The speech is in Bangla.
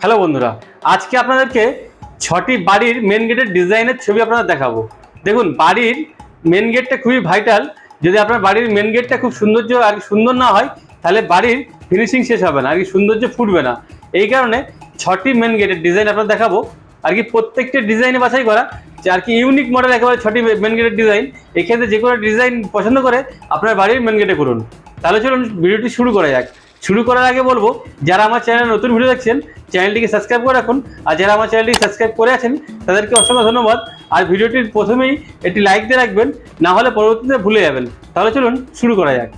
হ্যালো বন্ধুরা, আজকে আপনাদেরকে ছটি বাড়ির মেন গেটের ডিজাইনের ছবি আপনাদের দেখাবো। দেখুন, বাড়ির মেন গেটটা খুবই ভাইটাল যদি আপনার বাড়ির মেন গেটটা খুব সৌন্দর্য আর সুন্দর না হয়, তাহলে বাড়ির ফিনিশিং শেষ হবে না, আর কি সৌন্দর্য ফুটবে না। এই কারণে ছটি মেন গেটের ডিজাইন আপনাদের দেখাবো। আর কি প্রত্যেকটা ডিজাইনে বাছাই করা, যে আর কি ইউনিক মডেল একেবারে ছটি মেন গেটের ডিজাইন এক্ষেত্রে যে কোনো ডিজাইন পছন্দ করে আপনার বাড়ির মেন গেটে করুন। তাহলে চলুন, ভিডিওটি শুরু করা যাক। শুরু করার আগে বলব, যারা আমার চ্যানেলে নতুন ভিডিও দেখছেন চ্যানেলটিকে সাবস্ক্রাইব করে রাখুন। আর যারা আমার চ্যানেলটি সাবস্ক্রাইব করে আছেন, তাদেরকে অসংখ্য ধন্যবাদ। আর ভিডিওটির প্রথমেই একটি লাইক দিয়ে রাখবেন, না হলে পরবর্তীতে ভুলে যাবেন। তাহলে চলুন, শুরু করা যাক।